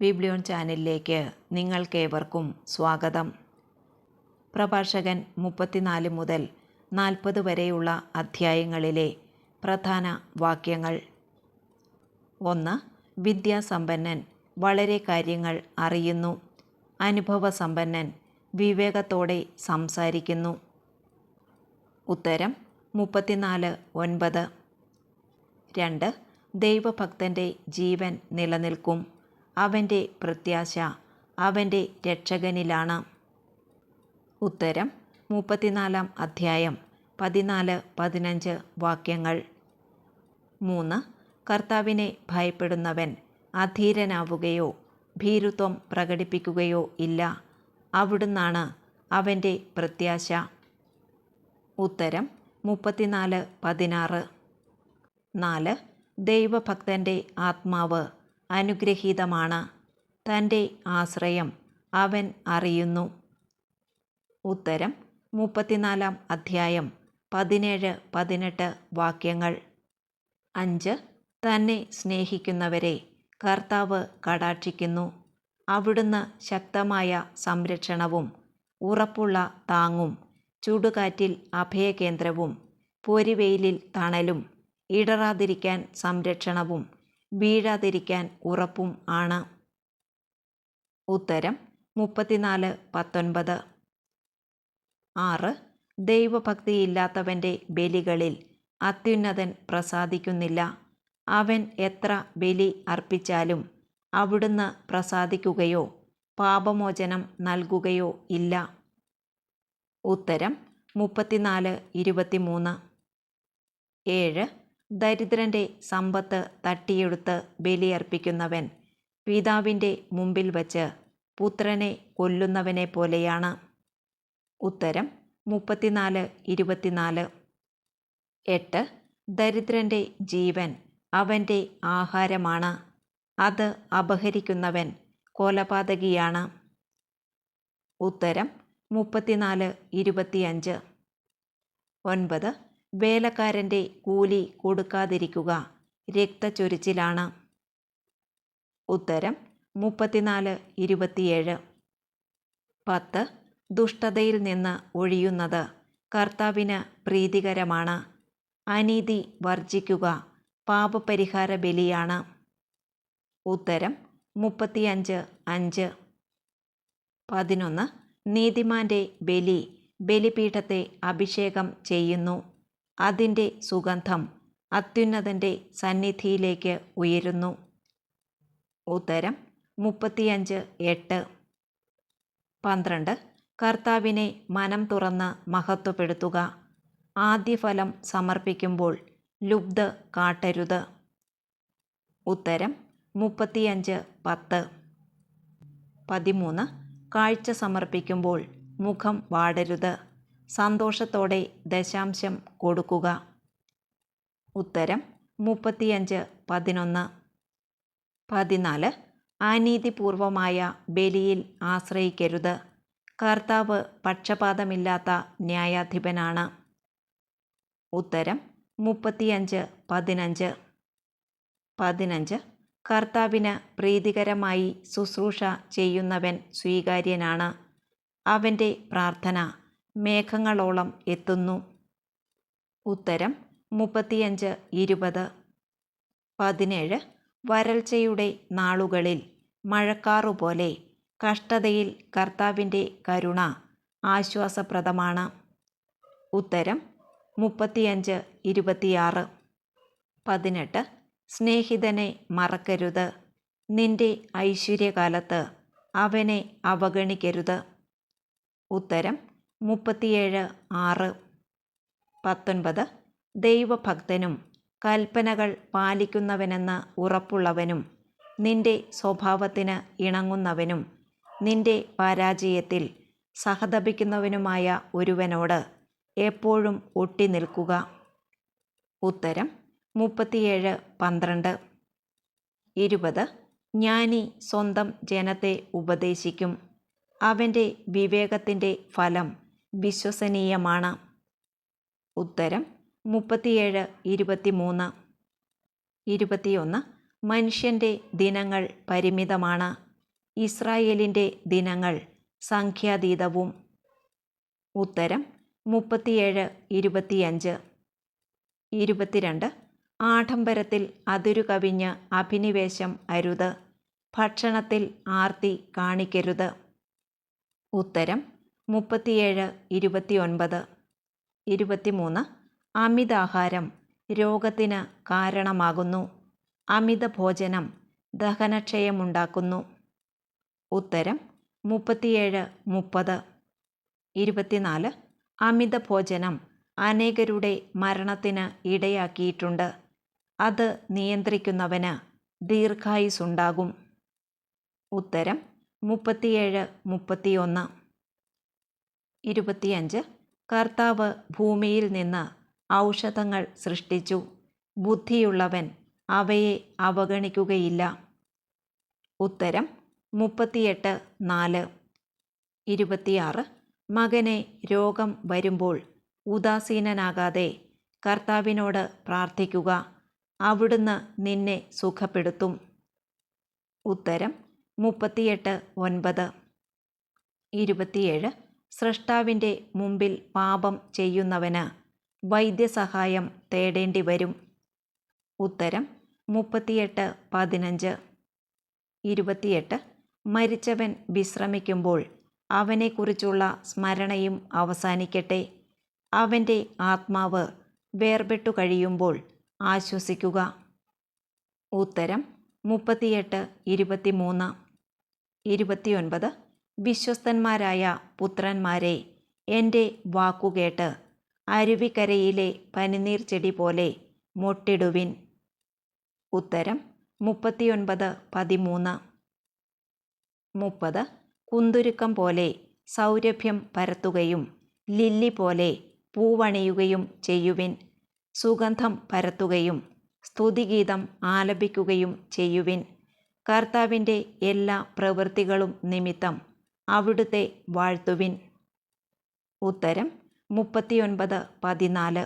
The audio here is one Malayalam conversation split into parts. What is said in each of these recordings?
ബിബ്ലിയോൺ ചാനലിലേക്ക് നിങ്ങൾക്കേവർക്കും സ്വാഗതം. പ്രഭാഷകൻ മുപ്പത്തിനാല് മുതൽ നാൽപ്പത് വരെയുള്ള അധ്യായങ്ങളിലെ പ്രധാന വാക്യങ്ങൾ. ഒന്ന് വിദ്യാസമ്പന്നൻ വളരെ കാര്യങ്ങൾ അറിയുന്നു. അനുഭവസമ്പന്നൻ വിവേകത്തോടെ സംസാരിക്കുന്നു. ഉത്തരം മുപ്പത്തിനാല് ഒൻപത്. രണ്ട് ദൈവഭക്തന്റെ ജീവൻ നിലനിൽക്കും. അവന്റെ പ്രത്യാശ അവന്റെ രക്ഷകനിലാണ്. ഉത്തരം മുപ്പത്തിനാലാം അധ്യായം പതിനാല് പതിനഞ്ച് വാക്യങ്ങൾ. മൂന്ന്. കർത്താവിനെ ഭയപ്പെടുന്നവൻ അധീരനാവുകയോ ഭീരുത്വം പ്രകടിപ്പിക്കുകയോ ഇല്ല. അവിടുന്നാണ് അവന്റെ പ്രത്യാശ. ഉത്തരം മുപ്പത്തിനാല് പതിനാറ്. നാല്. ദൈവഭക്തന്റെ ആത്മാവ് അനുഗ്രഹീതമാണ്. തന്റെ ആശ്രയം അവൻ അറിയുന്നു. ഉത്തരം മുപ്പത്തിനാലാം അധ്യായം പതിനേഴ് പതിനെട്ട് വാക്യങ്ങൾ. അഞ്ച് തന്നെ സ്നേഹിക്കുന്നവരെ കർത്താവ് കടാക്ഷിക്കുന്നു. അവിടുന്ന് ശക്തമായ സംരക്ഷണവും ഉറപ്പുള്ള താങ്ങും ചൂടുകാറ്റിൽ അഭയകേന്ദ്രവും പൊരിവെയിലിൽ തണലും ഇടറാതിരിക്കാൻ സംരക്ഷണവും വീഴാതിരിക്കാൻ ഉറപ്പും ആണ്. ഉത്തരം മുപ്പത്തിനാല് പത്തൊൻപത്. ആറ്. ദൈവഭക്തിയില്ലാത്തവന്റെ ബലികളിൽ അത്യുന്നതൻ പ്രസാദിക്കുന്നില്ല. അവൻ എത്ര ബലി അർപ്പിച്ചാലും അവിടുന്ന് പ്രസാദിക്കുകയോ പാപമോചനം നൽകുകയോ ഇല്ല. ഉത്തരം മുപ്പത്തിനാല് ഇരുപത്തിമൂന്ന്. ഏഴ്. ദരിദ്രന്റെ സമ്പത്ത് തട്ടിയെടുത്ത് ബലിയർപ്പിക്കുന്നവൻ പിതാവിന്റെ മുമ്പിൽ വച്ച് പുത്രനെ കൊല്ലുന്നവനെ പോലെയാണ്. ഉത്തരം മുപ്പത്തിനാല് ഇരുപത്തിനാല്. എട്ട്. ദരിദ്രന്റെ ജീവൻ അവന്റെ ആഹാരമാണ്. അത് അപഹരിക്കുന്നവൻ കൊലപാതകിയാണ്. ഉത്തരം മുപ്പത്തിനാല് ഇരുപത്തിയഞ്ച്. ഒൻപത്. വേലക്കാരന്റെ കൂലി കൊടുക്കാതിരിക്കുക. രക്തചൊരിച്ചിലാണ്. ഉത്തരം മുപ്പത്തിനാല് ഇരുപത്തിയേഴ്. പത്ത് ദുഷ്ടതയിൽ നിന്ന് ഒഴിയുന്നത് കർത്താവിന് പ്രീതികരമാണ്. അനീതി വർജിക്കുക പാപപരിഹാര ബലിയാണ്. ഉത്തരം മുപ്പത്തിയഞ്ച് അഞ്ച്. പതിനൊന്ന് നീതിമാന്റെ ബലി ബലിപീഠത്തെ അഭിഷേകം ചെയ്യുന്നു. അതിന്റെ സുഗന്ധം അത്യുന്നതന്റെ സന്നിധിയിലേക്ക് ഉയരുന്നു. ഉത്തരം മുപ്പത്തിയഞ്ച് എട്ട് പന്ത്രണ്ട്. കർത്താവിനെ മനം തുറന്ന് മഹത്വപ്പെടുത്തുക. ആദ്യഫലം സമർപ്പിക്കുമ്പോൾ ലുബ്ധ കാട്ടരുത്. ഉത്തരം മുപ്പത്തിയഞ്ച് പത്ത്. പതിമൂന്ന്. കാഴ്ച സമർപ്പിക്കുമ്പോൾ മുഖം വാടരുത്. സന്തോഷത്തോടെ ദശാംശം കൊടുക്കുക. ഉത്തരം മുപ്പത്തിയഞ്ച് പതിനൊന്ന് പതിനാല്. അനീതിപൂർവമായ ബലിയിൽ ആശ്രയിക്കരുത്. കർത്താവ് പക്ഷപാതമില്ലാത്ത ന്യായാധിപനാണ്. ഉത്തരം മുപ്പത്തിയഞ്ച് പതിനഞ്ച് പതിനഞ്ച്. കർത്താവിന് പ്രീതികരമായി ശുശ്രൂഷ ചെയ്യുന്നവൻ സ്വീകാര്യനാണ്. അവന്റെ പ്രാർത്ഥന മേഘങ്ങളോളം എത്തുന്നു. ഉത്തരം മുപ്പത്തിയഞ്ച് ഇരുപത്. പതിനേഴ് വരൾച്ചയുടെ നാളുകളിൽ മഴക്കാറുപോലെ കഷ്ടതയിൽ കർത്താവിന്റെ കരുണ ആശ്വാസപ്രദമാണ്. ഉത്തരം മുപ്പത്തിയഞ്ച് ഇരുപത്തിയാറ്. പതിനെട്ട് സ്നേഹിതനെ മറക്കരുത്. നിന്റെ ഐശ്വര്യകാലത്ത് അവനെ അവഗണിക്കരുത്. ഉത്തരം മുപ്പത്തിയേഴ് ആറ് പത്തൊൻപത്. ദൈവഭക്തനും കൽപ്പനകൾ പാലിക്കുന്നവനെന്ന് ഉറപ്പുള്ളവനും നിന്റെ സ്വഭാവത്തിന് ഇണങ്ങുന്നവനും നിന്റെ പരാജയത്തിൽ സഹതപിക്കുന്നവനുമായ ഒരുവനോട് എപ്പോഴും ഒട്ടി നിൽക്കുക ഉത്തരം മുപ്പത്തിയേഴ് പന്ത്രണ്ട്. ഇരുപത്. ജ്ഞാനി സ്വന്തം ജനത്തെ ഉപദേശിക്കും. അവന്റെ വിവേകത്തിന്റെ ഫലം വിശ്വസനീയമാണ്. ഉത്തരം മുപ്പത്തിയേഴ് ഇരുപത്തിമൂന്ന്. ഇരുപത്തിയൊന്ന് മനുഷ്യന്റെ ദിനങ്ങൾ പരിമിതമാണ്. ഇസ്രായേലിന്റെ ദിനങ്ങൾ സംഖ്യാതീതവും. ഉത്തരം മുപ്പത്തിയേഴ് ഇരുപത്തിയഞ്ച്. ഇരുപത്തിരണ്ട് ആഡംബരത്തിൽ അതിരു കവിഞ്ഞ് അഭിനിവേശം അരുത്. ഭക്ഷണത്തിൽ ആർത്തി കാണിക്കരുത്. ഉത്തരം മുപ്പത്തിയേഴ് ഇരുപത്തിയൊൻപത്. ഇരുപത്തിമൂന്ന്. അമിതാഹാരം രോഗത്തിന് കാരണമാകുന്നു. അമിത ഭോജനം ദഹനക്ഷയമുണ്ടാക്കുന്നു. ഉത്തരം മുപ്പത്തിയേഴ് മുപ്പത്. ഇരുപത്തിനാല്. അമിത ഭോജനം അനേകരുടെ മരണത്തിന് ഇടയാക്കിയിട്ടുണ്ട്. അത് നിയന്ത്രിക്കുന്നവന് ദീർഘായുസുണ്ടാകും ഉത്തരം മുപ്പത്തിയേഴ് മുപ്പത്തിയൊന്ന്. ഇരുപത്തിയഞ്ച്. കർത്താവ് ഭൂമിയിൽ നിന്ന് ഔഷധങ്ങൾ സൃഷ്ടിച്ചു. ബുദ്ധിയുള്ളവൻ അവയെ അവഗണിക്കുകയില്ല. ഉത്തരം മുപ്പത്തിയെട്ട് നാല്. ഇരുപത്തിയാറ്. മകനെ രോഗം വരുമ്പോൾ ഉദാസീനനാകാതെ കർത്താവിനോട് പ്രാർത്ഥിക്കുക. അവിടുന്ന് നിന്നെ സുഖപ്പെടുത്തും. ഉത്തരം മുപ്പത്തിയെട്ട് ഒൻപത്. ഇരുപത്തിയേഴ്. സൃഷ്ടാവിന്റെ മുമ്പിൽ പാപം ചെയ്യുന്നവന് വൈദ്യസഹായം തേടേണ്ടി വരും. ഉത്തരം മുപ്പത്തിയെട്ട് പതിനഞ്ച്. ഇരുപത്തിയെട്ട്. മരിച്ചവൻ വിശ്രമിക്കുമ്പോൾ അവനെക്കുറിച്ചുള്ള സ്മരണയും അവസാനിക്കട്ടെ. അവന്റെ ആത്മാവ് വേർപെട്ടു കഴിയുമ്പോൾ ആശ്വസിക്കുക. ഉത്തരം മുപ്പത്തിയെട്ട് ഇരുപത്തിമൂന്ന്. ഇരുപത്തിയൊൻപത്. വിശ്വസ്തന്മാരായ പുത്രന്മാരെ എന്റെ വാക്കുകേട്ട് അരുവിക്കരയിലെ പനിനീർ ചെടി പോലെ മൊട്ടിടുവിൻ. ഉത്തരം മുപ്പത്തിയൊൻപത് പതിമൂന്ന്. മുപ്പത് കുന്തുരുക്കം പോലെ സൗരഭ്യം പരത്തുകയും ലില്ലി പോലെ പൂവണിയുകയും ചെയ്യുവിൻ. സുഗന്ധം പരത്തുകയും സ്തുതിഗീതം ആലപിക്കുകയും ചെയ്യുവിൻ. കർത്താവിന്റെ എല്ലാ പ്രവൃത്തികളും നിമിത്തം അവിടുത്തെ വാഴ്ത്തുവിൻ. ഉത്തരം മുപ്പത്തിയൊൻപത് പതിനാല്.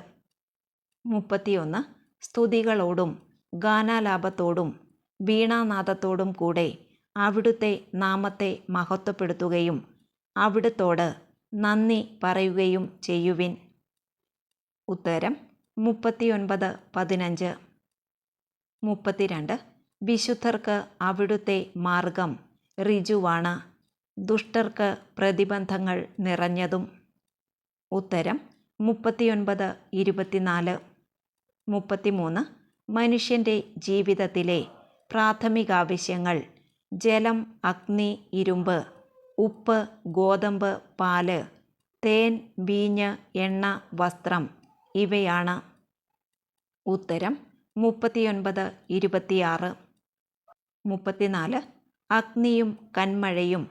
മുപ്പത്തിയൊന്ന് സ്തുതികളോടും ഗാനാലാപത്തോടും വീണാനാദത്തോടും കൂടെ അവിടുത്തെ നാമത്തെ മഹത്വപ്പെടുത്തുകയും അവിടുത്തോട് നന്ദി പറയുകയും ചെയ്യുവിൻ. ഉത്തരം മുപ്പത്തിയൊൻപത് പതിനഞ്ച്. മുപ്പത്തിരണ്ട് വിശുദ്ധർക്ക് അവിടുത്തെ മാർഗം ഋജുവാണ്. ദുഷ്ടർക്ക് പ്രതിബന്ധങ്ങൾ നിറഞ്ഞതും. ഉത്തരം മുപ്പത്തിയൊൻപത് ഇരുപത്തിനാല് മുപ്പത്തിമൂന്ന് മനുഷ്യന്റെ ജീവിതത്തിലെ പ്രാഥമികാവശ്യങ്ങൾ. ജലം അഗ്നി ഇരുമ്പ് ഉപ്പ് ഗോതമ്പ് പാൽ തേൻ വീഞ്ഞ് എണ്ണ വസ്ത്രം ഇവയാണ്. ഉത്തരം മുപ്പത്തിയൊൻപത് ഇരുപത്തിയാറ് മുപ്പത്തിനാല് അഗ്നിയും കന്മഴയും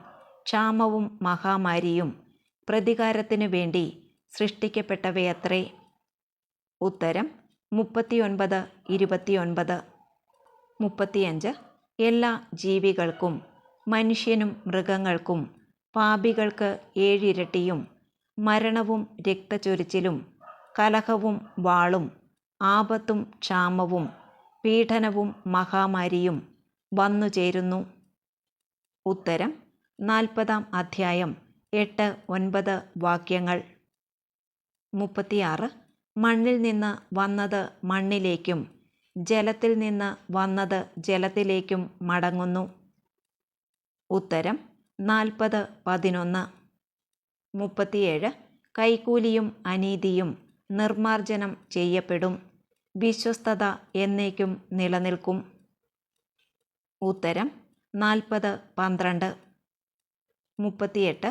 ക്ഷാമവും മഹാമാരിയും പ്രതികാരത്തിനു വേണ്ടി സൃഷ്ടിക്കപ്പെട്ടവയത്രേ. ഉത്തരം മുപ്പത്തിയൊൻപത് ഇരുപത്തിയൊൻപത്. മുപ്പത്തിയഞ്ച് എല്ലാ ജീവികൾക്കും മനുഷ്യനും മൃഗങ്ങൾക്കും പാപികൾക്ക് ഏഴിരട്ടിയും മരണവും രക്തചൊരിച്ചിലും കലഹവും വാളും ആപത്തും ക്ഷാമവും പീഡനവും മഹാമാരിയും വന്നുചേരുന്നു. ഉത്തരം നാൽപ്പതാം അധ്യായം എട്ട് ഒൻപത് വാക്യങ്ങൾ. മുപ്പത്തിയാറ്. മണ്ണിൽ നിന്ന് വന്നത് മണ്ണിലേക്കും ജലത്തിൽ നിന്ന് വന്നത് ജലത്തിലേക്കും മടങ്ങുന്നു. ഉത്തരം നാൽപ്പത് പതിനൊന്ന്. മുപ്പത്തിയേഴ്. കൈക്കൂലിയും അനീതിയും നിർമാർജനം ചെയ്യപ്പെടും. വിശ്വസ്തത എന്നേക്കും നിലനിൽക്കും. ഉത്തരം നാൽപ്പത് പന്ത്രണ്ട്. മുപ്പത്തിയെട്ട്.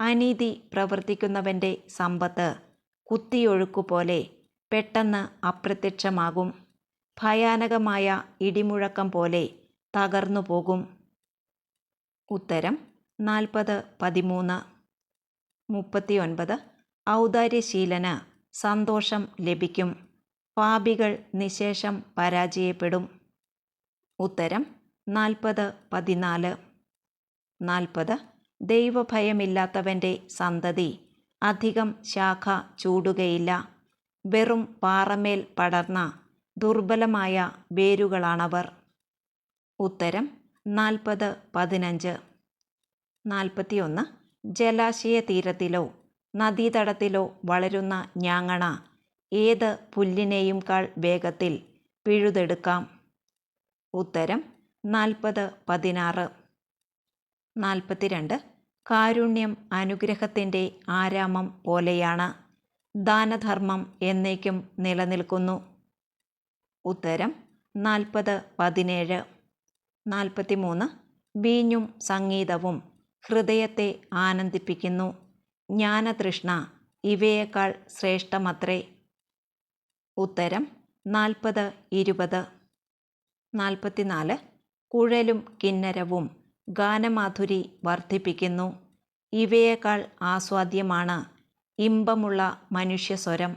അനീതി പ്രവർത്തിക്കുന്നവന്റെ സമ്പത്ത് കുത്തിയൊഴുക്കുപോലെ പെട്ടെന്ന് അപ്രത്യക്ഷമാകും. ഭയാനകമായ ഇടിമുഴക്കം പോലെ തകർന്നു പോകും. ഉത്തരം നാൽപ്പത് പതിമൂന്ന്. മുപ്പത്തിയൊൻപത്. ഔദാര്യശീലന് സന്തോഷം ലഭിക്കും. പാപികൾ നിശേഷം പരാജയപ്പെടും. ഉത്തരം നാൽപ്പത് പതിനാല്. നാൽപ്പത് ദൈവഭയമില്ലാത്തവന്റെ സന്തതി. അധികം ശാഖ ചൂടുകയില്ല. വെറും പാറമേൽ പടർന്ന ദുർബലമായ വേരുകളാണവർ. ഉത്തരം നാൽപ്പത് പതിനഞ്ച്. നാൽപ്പത്തിയൊന്ന്. ജലാശയ തീരത്തിലോ നദീതടത്തിലോ വളരുന്ന ഞാങ്ങണ ഏത് പുല്ലിനെയും കാൾ വേഗത്തിൽ പിഴുതെടുക്കാം? ഉത്തരം നാൽപ്പത് പതിനാറ്. നാൽപ്പത്തിരണ്ട്. കാരുണ്യം അനുഗ്രഹത്തിന്റെ ആരാമം പോലെയാണ്. ദാനധർമ്മം എന്നേക്കും നിലനിൽക്കുന്നു. ഉത്തരം നാൽപ്പത് പതിനേഴ്. നാൽപ്പത്തിമൂന്ന്. വീഞ്ഞും സംഗീതവും ഹൃദയത്തെ ആനന്ദിപ്പിക്കുന്നു. ജ്ഞാനതൃഷ്ണ ഇവയേക്കാൾ ശ്രേഷ്ഠമത്രേ. ഉത്തരം നാൽപ്പത് ഇരുപത്. നാൽപ്പത്തിനാല്. കുഴലും കിന്നരവും ഗാനമാധുരി വർദ്ധിപ്പിക്കുന്നു. ഇവയേക്കാൾ ആസ്വാദ്യമാണ് ഇമ്പമുള്ള മനുഷ്യസ്വരം.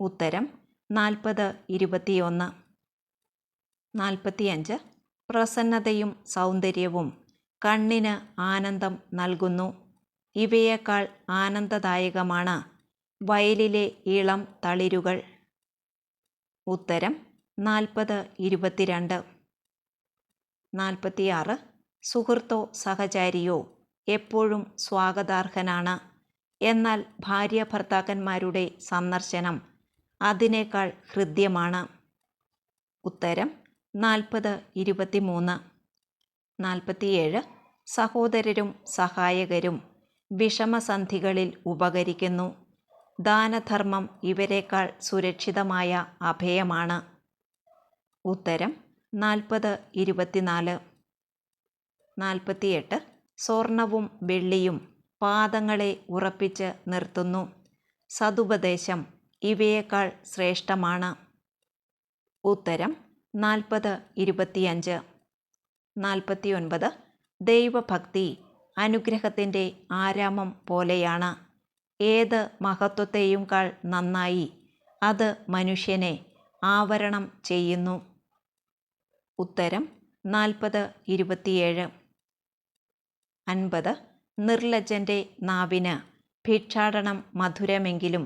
ഉത്തരം നാൽപ്പത് ഇരുപത്തിയൊന്ന്. നാൽപ്പത്തിയഞ്ച്. പ്രസന്നതയും സൗന്ദര്യവും കണ്ണിന് ആനന്ദം നൽകുന്നു. ഇവയേക്കാൾ ആനന്ദദായകമാണ് വയലിലെ ഇളം തളിരുകൾ. ഉത്തരം നാൽപ്പത് ഇരുപത്തിരണ്ട്. നാൽപ്പത്തിയാറ്. സുഹൃത്തോ സഹചാരിയോ എപ്പോഴും സ്വാഗതാർഹനാണ്. എന്നാൽ ഭാര്യ ഭർത്താക്കന്മാരുടെ സന്ദർശനം അതിനേക്കാൾ ഹൃദ്യമാണ്. ഉത്തരം നാൽപ്പത് ഇരുപത്തിമൂന്ന്. നാൽപ്പത്തിയേഴ് സഹോദരരും സഹായകരും വിഷമസന്ധികളിൽ ഉപകരിക്കുന്നു. ദാനധർമ്മം ഇവരെക്കാൾ സുരക്ഷിതമായ അഭയമാണ്. ഉത്തരം നാൽപ്പത് ഇരുപത്തിനാല്. നാൽപ്പത്തിയെട്ട് സ്വർണവും വെള്ളിയും പാദങ്ങളെ ഉറപ്പിച്ച് നിർത്തുന്നു. സതുപദേശം ഇവയേക്കാൾ ശ്രേഷ്ഠമാണ്. ഉത്തരം നാൽപ്പത് ഇരുപത്തിയഞ്ച്. നാൽപ്പത്തിയൊൻപത് ദൈവഭക്തി അനുഗ്രഹത്തിന്റെ ആരാമം പോലെയാണ്. ഏത് മഹത്വത്തെയും കാൾ നന്നായി അത് മനുഷ്യനെ ആവരണം ചെയ്യുന്നു. ഉത്തരം നാൽപ്പത് ഇരുപത്തിയേഴ്. അൻപത്. നിർലജ്ജന്റെ നാവിന് ഭിക്ഷാടനം മധുരമെങ്കിലും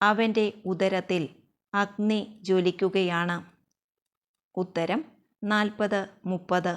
അവന്റെ ഉദരത്തിൽ അഗ്നി ജ്വലിക്കുകയാണ്. ഉത്തരം നാൽപ്പത് മുപ്പത്.